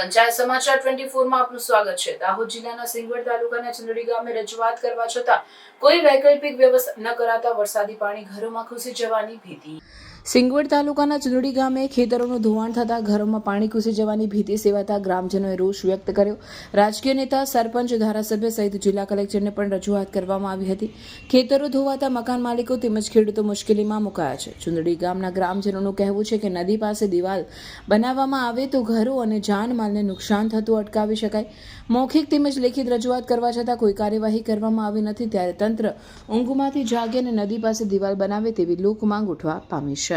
પંચાયત સમાચાર ટ્વેન્ટી ફોરમાં આપનું સ્વાગત છે. દાહોદ જિલ્લાના સિંગવડ તાલુકાના ચંદડી ગામે રજૂઆત કરવા છતાં કોઈ વૈકલ્પિક વ્યવસ્થા ન કરાતા વરસાદી પાણી ઘરોમાં ઘૂસી જવાની ભીતિ. સિંગવડ તાલુકાના ચુંદડી ગામે ખેતરોનું ધોવાણ થતાં ઘરોમાં પાણી ઘૂસી જવાની ભીતિ સેવાતા ગ્રામજનોએ રોષ વ્યક્ત કર્યો. રાજકીય નેતા, સરપંચ, ધારાસભ્ય સહિત જિલ્લા કલેક્ટરને પણ રજૂઆત કરવામાં આવી હતી. ખેતરો ધોવાતા મકાન માલિકો તેમજ ખેડૂતો મુશ્કેલીમાં મુકાયા છે. ચુંદડી ગામના ગ્રામજનોનું કહેવું છે કે નદી પાસે દિવાલ બનાવવામાં આવે તો ઘરો અને જાનમાલને નુકસાન થતું અટકાવી શકાય. મૌખિક તેમજ લેખિત રજૂઆત કરવા છતાં કોઈ કાર્યવાહી કરવામાં આવી નથી. ત્યારે તંત્ર ઊંઘમાંથી જાગે અને નદી પાસે દિવાલ બનાવે તેવી લોક માંગ ઉઠવા પામી છે.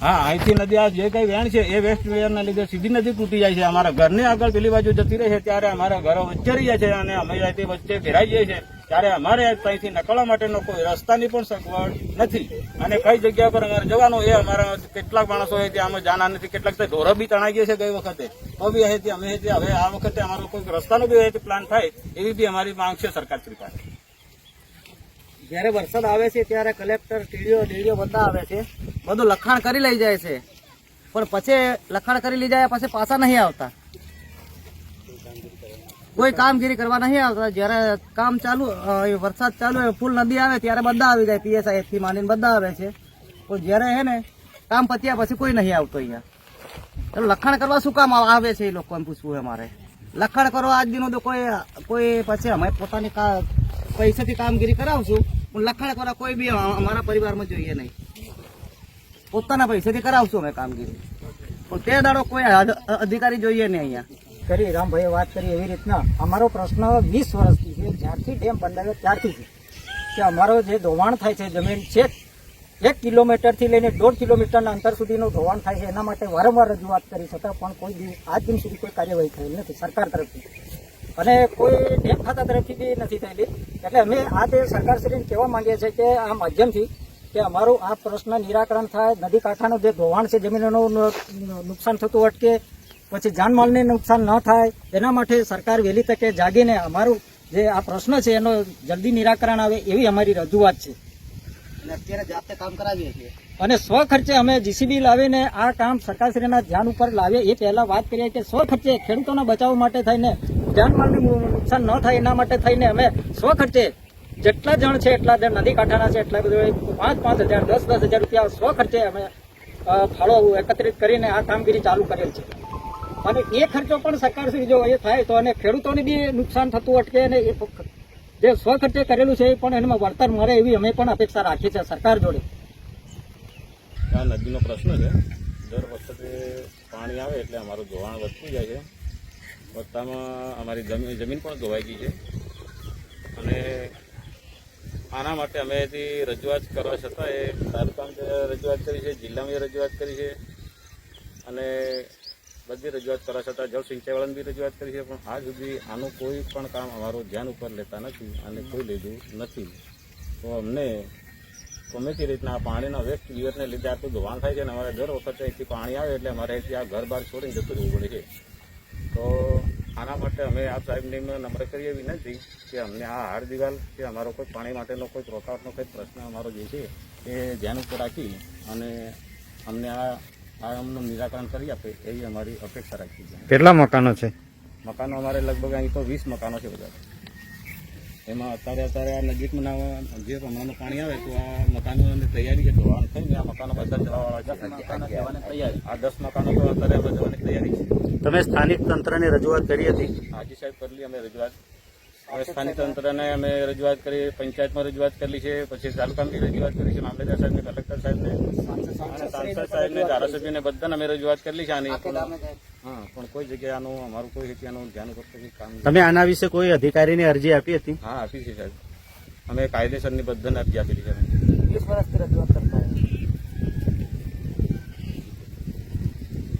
હા, અહીંથી નદી આ જે કઈ વેણ છે, એ વેસ્ટ વેરના લીધે સીધી નદી તૂટી જાય છે. અમારા ઘરની આગળ પેલી બાજુ જતી રહે છે, ત્યારે અમારા ઘરો વચ્ચે રહી જાય છે અને અમે અહીંથી વચ્ચે ઘેરાઈ જાય છે ત્યારે અમારે અહીંથી નીકળવા માટેનો કોઈ રસ્તાની પણ સગવડ નથી. અને કઈ જગ્યા પર અમારે જવાનું એ અમારા કેટલાક માણસો હોય ત્યાં અમે જાના નથી. કેટલાક ઢોરો બી તણાઈ ગયા છે ગઈ વખતે. તો બી અહીંથી અમે હવે આ વખતે અમારો કોઈ રસ્તાનો બી પ્લાન થાય, એવી બી અમારી માંગ છે સરકાર શ્રી પાસે. જ્યારે વરસાદ આવે છે ત્યારે કલેક્ટર, ટીડીઓ, ડીડીઓ બધા આવે છે. બધું લખાણ કરી લઈ જાય છે. પણ પછી લખાણ કરી લઈ જાય, પછી પાછા નહીં આવતા. કોઈ કામગીરી કરવા નહીં આવતા. જ્યારે કામ ચાલુ વરસાદ ચાલુ હોય, ફૂલ નદી આવે, ત્યારે બધા આવી જાય, પીએસઆઈ થી માનીને બધા આવે છે. પણ જ્યારે હે ને, કામ પત્યા પછી કોઈ નહીં આવતો અહીંયા. લખાણ કરવા શું કામ આવે છે એ લોકોને પૂછવું છે મારે લખાણ કરવા આજ દિનો તો કોઈ કોઈ પછી અમે પોતાની પૈસાથી કામગીરી કરાવશું. પણ લખાણ કરવા કોઈ બી અમારા પરિવારમાં જોઈએ નહીં. પોતાના પૈસાથી કરાવશું અમે કામગીરી. પણ તે દાડો કોઈ અધિકારી જોઈએ નહીં અહીંયા. કરી, રામભાઈએ વાત કરી એવી રીતના. અમારો પ્રશ્ન વીસ વર્ષથી છે, જ્યારથી ડેમ બંધાવ્યો ત્યારથી છે. કે અમારો જે ધોવાણ થાય છે, જમીન છે, એક કિલોમીટરથી લઈને દોઢ કિલોમીટરના અંતર સુધીનું ધોવાણ થાય છે, એના માટે વારંવાર રજૂઆત કરી, છતાં પણ કોઈ આજ દિન સુધી કોઈ કાર્યવાહી થયેલ નથી, સરકાર તરફથી. અને કોઈ ડેમ ખાતા તરફથી બી નથી થયેલી. એટલે અમે આ તે સરકારશ્રીને કહેવા માંગીએ છીએ કે આ માધ્યમથી કે અમારું આ પ્રશ્ન નિરાકરણ થાય નદી કાંઠાનું જે ધોવાણ છે જમીનોનું નુકસાન થતું અટકે પછી જાનમાલને નુકસાન ન થાય એના માટે સરકાર વહેલી તકે જાગીને અમારું જે આ પ્રશ્ન છે એનો જલ્દી નિરાકરણ આવે એવી અમારી રજૂઆત છે. અને અત્યારે જાતે કામ કરાવીએ છીએ. અને સ્વ ખર્ચે અમે જીસીબી લાવીને આ કામ સરકારશ્રીના ધ્યાન ઉપર લાવીએ. એ પહેલા વાત કરીએ કે સ્વ ખર્ચે ખેડૂતોના બચાવ માટે થઈને જાનમાલને નુકસાન ન થાય એના માટે થઈને અમે સ્વ ખર્ચે જેટલા જણ છે એટલા જણ નદી કાંઠાના છે એટલા બધું પાંચ પાંચ હજાર, દસ દસ હજાર રૂપિયા સ્વખર્ચે અમે ફાળો એકત્રિત કરીને આ કામગીરી ચાલુ કરેલ છે. અને એ ખર્ચો પણ સરકાર શ્રી જો એ થાય તો અને ખેડૂતોને બી નુકસાન થતું અટકે અને એ જે સ્વ ખર્ચે કરેલું છે એ પણ એમાં વળતર મળે એવી અમે પણ અપેક્ષા રાખીએ છીએ સરકાર જોડે. આ નદીનો પ્રશ્ન છે. દર વખતે પાણી આવે એટલે અમારું ધોવાણ વધતું જાય છે. વધતામાં અમારી જમીન જમીન પણ ધોવાઈ ગઈ છે. અને આના માટે અમે એથી રજૂઆત કરવા છતાં એ તાલુકામાં રજૂઆત કરી છે, જિલ્લામાં રજૂઆત કરી છે. અને બધી રજૂઆત કરવા છતાં જળ સિંચાઈવાળાને બી રજૂઆત કરી છે, પણ આજ સુધી આનું કોઈ પણ કામ અમારું ધ્યાન ઉપર લેતા નથી અને કોઈ લીધું નથી. તો અમને ગમે તે રીતના પાણીના વેસ્ટ દિવસને લીધે આટલું ધોવાણ થાય છે અને અમારે દર વખતે અહીંથી પાણી આવે એટલે અમારે અહીંથી આ ઘર બહાર છોડીને જતું રહેવું પડે છે. તો આના માટે અમે આ સાહેબને નમ્ર કરીએ વિનંતી કે અમને આ હાર દિવાલ કે અમારો કોઈ પાણી માટેનો કોઈ રોકાવટનો કોઈ પ્રશ્ન અમારો જે છે એ ધ્યાન ઉપર રાખી અને અમને આ આ અમને નિરાકરણ કરી આપે એવી અમારી અપેક્ષા રાખી છે. કેટલા મકાનો છે? મકાનો અમારે લગભગ અહીં તો વીસ મકાનો છે બધા. એમાં અત્યારે અત્યારે આ નજીકમાં જે પ્રમાણનું પાણી આવે તો આ મકાનોની તૈયારી છે ધોવાનું થઈને તમે સ્થાનિક તંત્રને રજૂઆત કરી હતી? હાજી સાહેબ કરેલી અમે રજૂઆત. હવે સ્થાનિક તંત્રને અમે રજૂઆત કરી પંચાયતમાં રજૂઆત કરેલી છે પછી તાલુકાની રજૂઆત કરી છે મામલેદાર સાહેબને કલેક્ટર સાહેબને સાંસદ સાહેબને ધારાસભ્યને બધાને અમે રજૂઆત કરેલી છે આની. હા પણ કોઈ જગ્યાનું અમારું કોઈ જગ્યાનું ધ્યાન કરતું કામ તમે આના વિશે કોઈ અધિકારીની અરજી આપી હતી? હા આપી છે સાહેબ. અમે કાયદેસરની બધાને અરજી આપેલી છે. વીસ વર્ષથી રજૂઆત કરી.